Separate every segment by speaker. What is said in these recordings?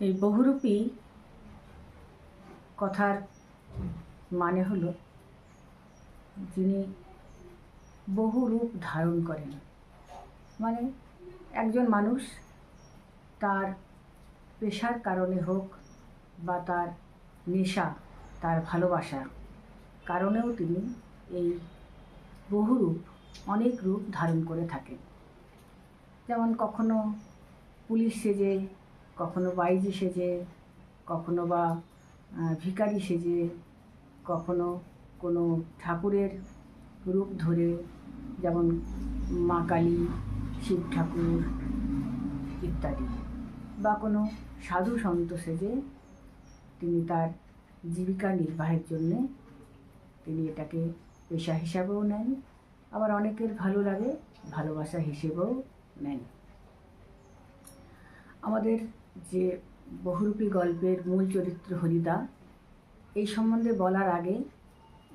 Speaker 1: এই বহুরূপী কথার মানে হলো, যিনি বহু রূপ ধারণ করেন। মানে একজন মানুষ তার পেশার কারণে হোক বা তার নেশা, তার ভালোবাসা কারণেও তিনি এই বহুরূপ, অনেক রূপ ধারণ করে থাকেন। যেমন কখনো পুলিশ সেজে কখনো বাইজি সেজে, কখনো বা ভিকারি সেজে, কখনো কোনো ঠাকুরের রূপ ধরে, যেমন মা কালী, শিব ঠাকুর ইত্যাদি। বা কোনো সাধু সন্ত সেজে, তিনি তার জীবিকা নির্বাহের জন্যে তিনি এটাকে পেশা হিসাবেও নেন। আবার অনেকের ভালো লাগে, ভালোবাসা হিসেবেও নেন। আমাদের যে বহুরূপী গল্পের মূল চরিত্র হরিদা, এই সম্বন্ধে বলার আগে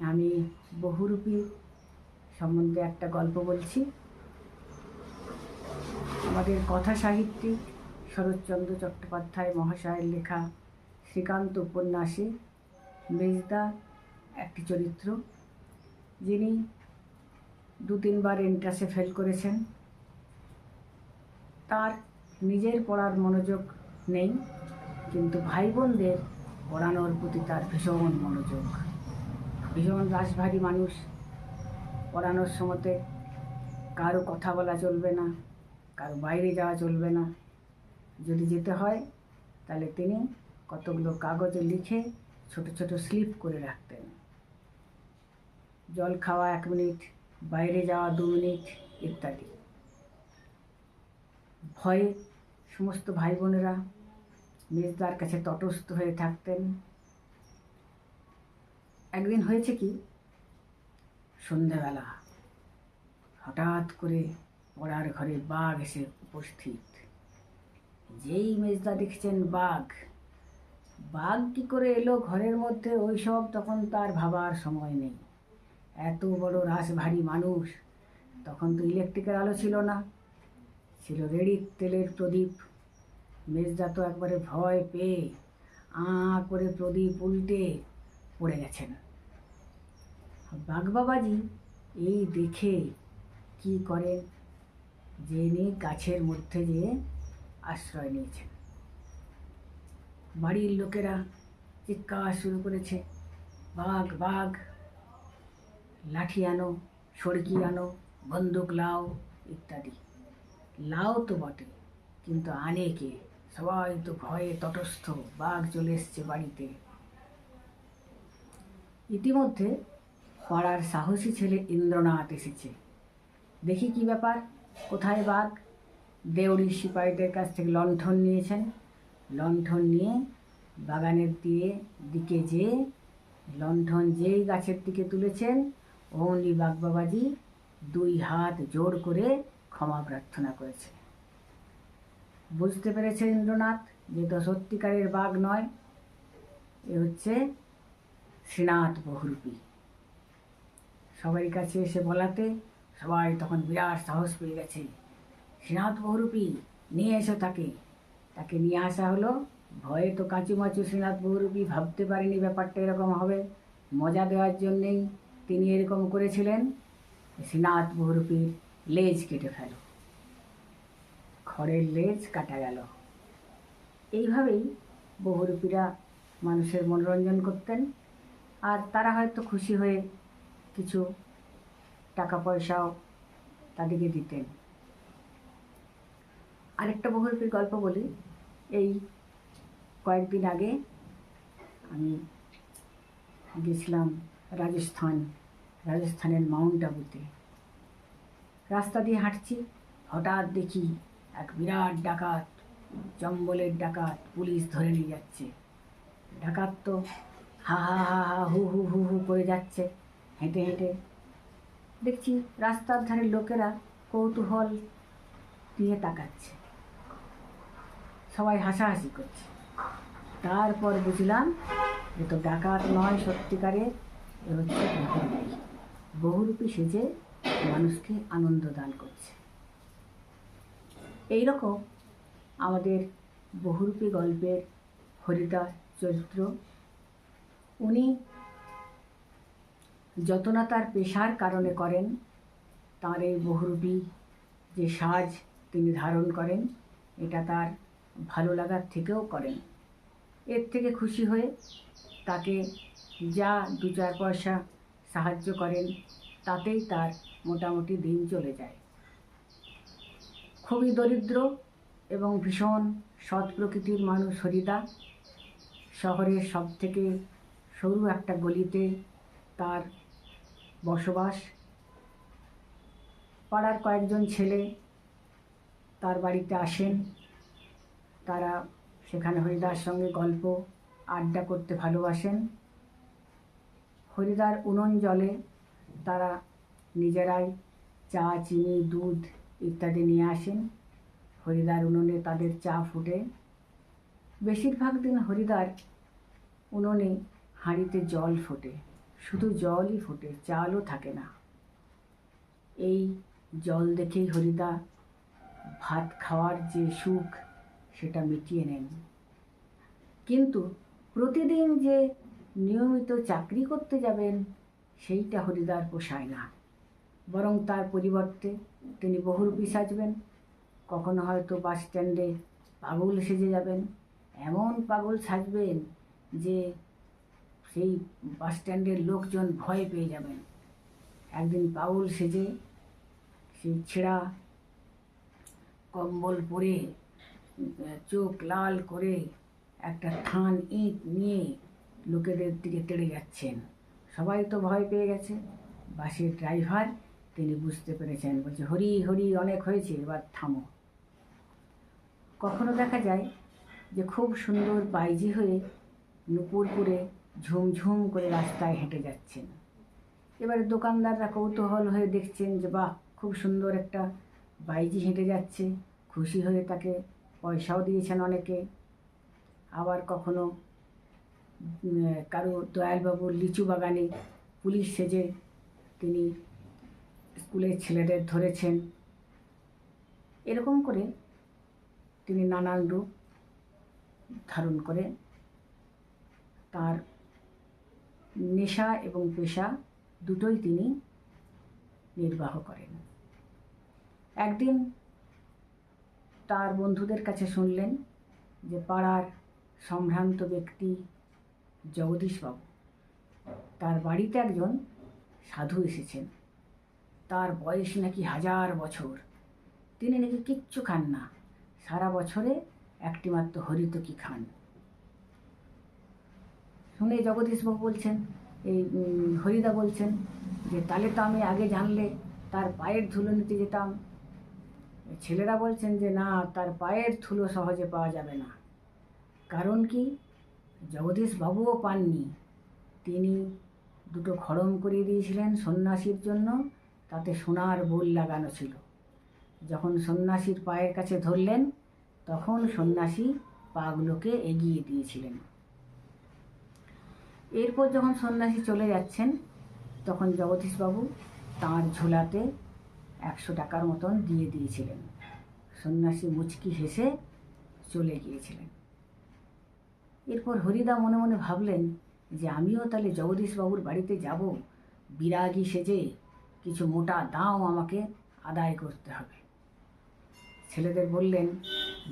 Speaker 1: আমি বহুরূপী সম্বন্ধে একটা গল্প বলছি। আমাদের কথা সাহিত্যিক শরৎচন্দ্র চট্টোপাধ্যায় মহাশয়ের লেখা শ্রীকান্ত উপন্যাসে মেজদা একটি চরিত্র, যিনি দু তিনবার এন্ট্রাসে ফেল করেছেন। তার নিজের পড়ার মনোযোগ নেই, কিন্তু ভাই বোনদের পড়ানোর প্রতি তার ভীষণ মনোযোগ। ভীষণ রাশভারী মানুষ। পড়ানোর সময়তে কারও কথা বলা চলবে না, কারও বাইরে যাওয়া চলবে না। যদি যেতে হয়, তাহলে তিনি কতগুলো কাগজে লিখে ছোট ছোট স্লিপ করে রাখতেন। জল খাওয়া এক মিনিট, বাইরে যাওয়া দু মিনিট ইত্যাদি। ভয়ে সমস্ত ভাই বোনেরা মেজদার কাছে তটস্থ হয়ে থাকতেন। একদিন হয়েছে কি? সন্ধ্যাবেলা হঠাৎ করে পড়ার ঘরে বাঘ এসে উপস্থিত। যেই মেজদা দেখছেন বাঘ বাঘ কি করে এলো ঘরের মধ্যে ওইসব তখন তার ভাবার সময় নেই। এত বড় রাশভারী মানুষ, তখন তো ইলেকট্রিকের আলো ছিল না। ছিল রেড়ির তেলের প্রদীপ। মেজদা তো একবারে ভয় পেয়ে আ করে প্রদীপ উল্টে পড়ে গেছেন। বাগবাবাজি এই দেখে কি করেন? জেনে গাছের মধ্যে যেয়ে আশ্রয় নিয়েছেন। বাড়ির লোকেরা চিৎকার শুরু করেছে, বাঘ বাঘ, লাঠি আনো, সড়কি আনো, বন্দুক লাও, ইত্যাদি। লাও তো বটে, কিন্তু আনে কে? সবাই তো ভয়ে তটস্থ, বাঘ চলে এসছে বাড়িতে। ইতিমধ্যে পাড়ার সাহসী ছেলে ইন্দ্রনাথ এসেছে। দেখি কি ব্যাপার, কোথায় বাঘ? দেউড়ি সিপাহীদের কাছ থেকে লণ্ঠন নিয়েছেন। লণ্ঠন নিয়ে বাগানের দিয়ে দিকে যেয়ে লণ্ঠন যেই গাছের দিকে তুলেছেন, অমনি বাগবাবাজি দুই হাত জোর করে ক্ষমা প্রার্থনা করেছে বুঝতে পেরেছে ইন্দ্রনাথ যে তো সত্যিকারের বাঘ নয়। এ হচ্ছে শ্রীনাথ বহুরূপী। সবাই কাছে এসে বলাতে সবাই তখন বিরাট সাহস পেয়ে গেছে। শ্রীনাথ বহুরূপী, নিয়ে এসো তাকে। তাকে নিয়ে আসা হলো। ভয়ে তো কাঁচুমাচু শ্রীনাথ বহুরূপী ভাবতে পারেনি ব্যাপারটা এরকম হবে। মজা দেওয়ার জন্যেই তিনি এরকম করেছিলেন। শ্রীনাথ বহুরূপীর লেজ কেটে ফেলো। খড়ের লেজ কাটা গেল। এইভাবেই বহুরূপীরা মানুষের মনোরঞ্জন করতেন আর তারা হয়তো খুশি হয়ে কিছু টাকা পয়সাও তাদেরকে দিতেন। আরেকটা বহুরূপীর গল্প বলি। এই কয়েকদিন আগে আমি গেছিলাম রাজস্থান, রাজস্থানের মাউন্ট আবুতে। রাস্তা দিয়ে হাঁটছি, হঠাৎ দেখি এক বিরাট ডাকাত, জঙ্গলের ডাকাত পুলিশ ধরে নিয়ে যাচ্ছে। ডাকাত তো হা হা হা হা, হু হু হু হু করে যাচ্ছে, হেঁটে হেঁটে। দেখছি রাস্তার ধারে লোকেরা কৌতূহল দিয়ে তাকাচ্ছে। সবাই হাসাহাসি করছে। তারপর বুঝলাম যে তো ডাকাত নয় সত্যিকারের এ হচ্ছে বহুরূপী সেজে মানুষকে আনন্দ দান করছে। এই রকম আমাদের বহুরূপী গল্পের হরিদা চরিত্র। উনি যত না তার পেশার কারণে করেন, তার এই বহুরূপী যে সাজ তিনি ধারণ করেন, এটা তার ভালো লাগার থেকেও করেন। এর থেকে খুশি হয়ে তাকে যা দু চার পয়সা সাহায্য করেন, তাতেই তার মোটামুটি দিন চলে যায়। খুবই দরিদ্র এবং ভীষণ সৎ প্রকৃতির মানুষ হরিদা। শহরের সব থেকে সরু একটা গলিতে তার বসবাস। পাড়ার কয়েকজন ছেলে তার বাড়িতে আসেন। তারা সেখানে হরিদার সঙ্গে গল্প, আড্ডা করতে ভালোবাসেন। হরিদার উনুন জলে তারা নিজেরাই চা, চিনি, দুধ ইত্যাদি নিয়ে আসেন। হরিদার উনুনে তাদের চা ফুটে। বেশিরভাগ দিন হরিদার উনুনে হাঁড়িতে জল ফোটে। শুধু জলই ফোটে, চালও থাকে না। এই জল দেখেই হরিদা ভাত খাওয়ার যে সুখ, সেটা মিটিয়ে নেন। কিন্তু প্রতিদিন যে নিয়মিত চাকরি করতে যাবেন, সেইটা হরিদার পোষায় না। বরং তার পরিবর্তে তিনি বহুরূপী সাজবেন কখনো হয়তো বাস স্ট্যান্ডে পাগল সেজে যাবেন। এমন পাগল সাজবেন যে সেই বাস স্ট্যান্ডের লোকজন ভয় পেয়ে যাবেন। একদিন পাগল সেজে সেই ছেঁড়া কম্বল পরে, চোখ লাল করে একটা থান ইঁট নিয়ে লোকেদের দিকে তেড়ে যাচ্ছেন। সবাই তো ভয় পেয়ে গেছে। বাসের ড্রাইভার তিনি বুঝতে পেরেছেন। বলছে, হরি হরি, অনেক হয়েছে, এবার থামো। কখনো দেখা যায় যে খুব সুন্দর বাইজি হয়ে নুপুর করে ঝুমঝুম করে রাস্তায় হেঁটে যাচ্ছেন। এবারে দোকানদাররা কৌতূহল হয়ে দেখছেন যে, বাহ, খুব সুন্দর একটা বাইজি হেঁটে যাচ্ছে। খুশি হয়ে তাকে পয়সাও দিয়েছেন অনেকে। আবার কখনো কারও দয়ালবাবুর লিচু বাগানে পুলিশ সেজে তিনি স্কুলের ছেলেদের ধরেছেন। এরকম করে তিনি নানান রূপ ধারণ করে তার নেশা এবং পেশা দুটোই তিনি নির্বাহ করেন। একদিন তার বন্ধুদের কাছে শুনলেন যে পাড়ার সম্ভ্রান্ত ব্যক্তি জগদীশবাবু, তার বাড়িতে একজন সাধু এসেছেন। তার বয়স নাকি হাজার বছর। তিনি নাকি কিচ্ছু খান না। সারা বছরে একটি মাত্র হরিতকি খান। শুনে জগদীশবাবু বলছেন, এই হরিদা বলছেন যে তাহলে তো আমি আগে জানলে তার পায়ের ধুলো নিতে যেতাম। ছেলেরা বলছেন যে, না, তার পায়ের ধুলো সহজে পাওয়া যাবে না। কারণ কি? জগদীশ বাবুও পাননি। তিনি দুটো খড়ম করিয়ে দিয়েছিলেন সন্ন্যাসীর জন্য তাতে সোনার বোল লাগানো ছিল। যখন সন্ন্যাসীর পায়ের কাছে ধরলেন, তখন সন্ন্যাসী পাগুলোকে এগিয়ে দিয়েছিলেন। এরপর যখন সন্ন্যাসী চলে যাচ্ছেন, তখন জগদীশবাবু তাঁর ঝোলাতে একশো টাকার মতন দিয়ে দিয়েছিলেন। সন্ন্যাসী মুচকি হেসে চলে গিয়েছিলেন। এরপর হরিদা মনে মনে ভাবলেন যে, আমিও তাহলে জগদীশবাবুর বাড়িতে যাব। বিরাগী সেজে কিছু মোটা দাম আমাকে আদায় করতে হবে। ছেলেদের বললেন,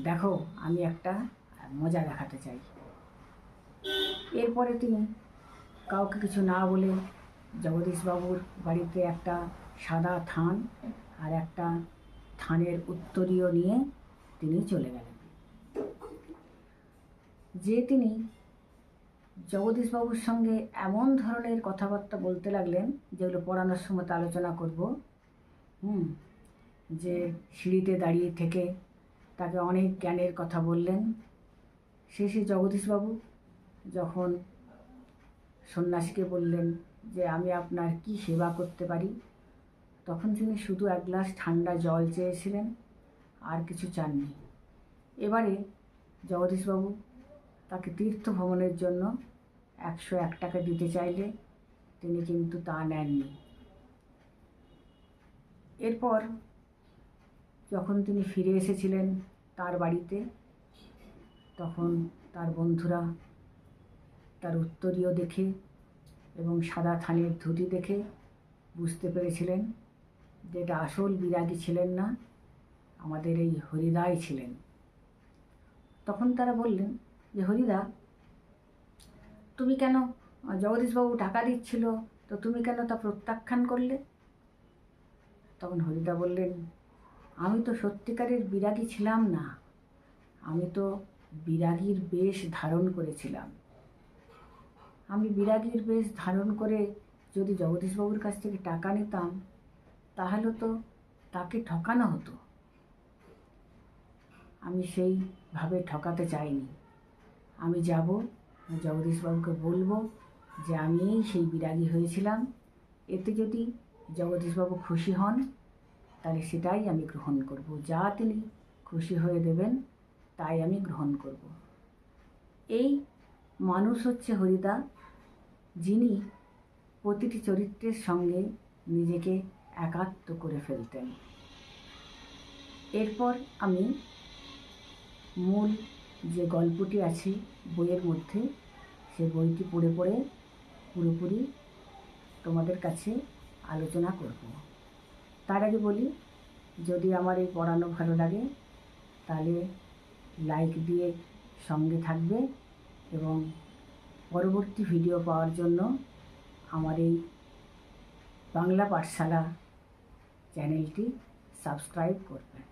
Speaker 1: দেখো, আমি একটা মজা দেখাতে চাই। এরপরে তিনি কাউকে কিছু না বলে জগদীশবাবুর বাড়িতে একটা সাদা থান আর একটা থানের উত্তরীয় নিয়ে তিনি চলে গেলেন। যে তিনি জগদীশবাবুর সঙ্গে এমন ধরনের কথাবার্তা বলতে লাগলেন যেগুলো পড়ানোর সময় তো আলোচনা করব। হুম, যে সিঁড়িতে দাঁড়িয়ে থেকে তাকে অনেক জ্ঞানের কথা বললেন। শেষে জগদীশবাবু যখন সন্ন্যাসীকে বললেন যে আমি আপনার কি সেবা করতে পারি, তখন তিনি শুধু এক গ্লাস ঠান্ডা জল চেয়েছিলেন, আর কিছু চাননি। এবারে জগদীশবাবু তাকে তীর্থ ভ্রমণের জন্য একশো এক টাকা দিতে চাইলে তিনি কিন্তু তা নেননি। এরপর যখন তিনি ফিরে এসেছিলেন তার বাড়িতে, তখন তার বন্ধুরা তার উত্তরীয় দেখে এবং সাদা থানের ধুতি দেখে বুঝতে পেরেছিলেন যে এটা আসল বিরাগী ছিলেন না, আমাদের এই হরিদাই ছিলেন। তখন তারা বললেন যে, হরিদা তুমি কেন? জগদীশবাবু টাকা দিচ্ছিল, তো তুমি কেন তা প্রত্যাখ্যান করলে? তখন হরিদা বললেন, আমি তো সত্যিকারের বিরাগী ছিলাম না। আমি তো বিরাগীর বেশ ধারণ করেছিলাম। আমি বিরাগীর বেশ ধারণ করে যদি জগদীশবাবুর কাছ থেকে টাকা নিতাম, তাহলে তো তাকে ঠকানো হতো। আমি সেইভাবে ঠকাতে চাইনি। আমি যাব জগদীশবাবুকে বলব যে আমি সেই বিরাগী হয়েছিলাম। এতে যদি জগদীশবাবু খুশি হন, তাহলে সেটাই আমি গ্রহণ করব। যা তিনি খুশি হয়ে দেবেন, তাই আমি গ্রহণ করব। এই মানুষ হচ্ছে হরিদা, যিনি প্রতিটি চরিত্রের সঙ্গে নিজেকে একাত্ম করে ফেলতেন। এরপর আমি মূল যে গল্পটি আছে বইয়ের মধ্যে। সে বইটি পড়ে পড়ে পুরোপুরি তোমাদের কাছে আলোচনা করব। তার আগে বলি, যদি আমার এই পড়ানো ভালো লাগে, তাহলে লাইক দিয়ে সঙ্গে থাকবে এবং পরবর্তী ভিডিও পাওয়ার জন্য আমার এই বাংলা পাঠশালা চ্যানেলটি সাবস্ক্রাইব করবেন।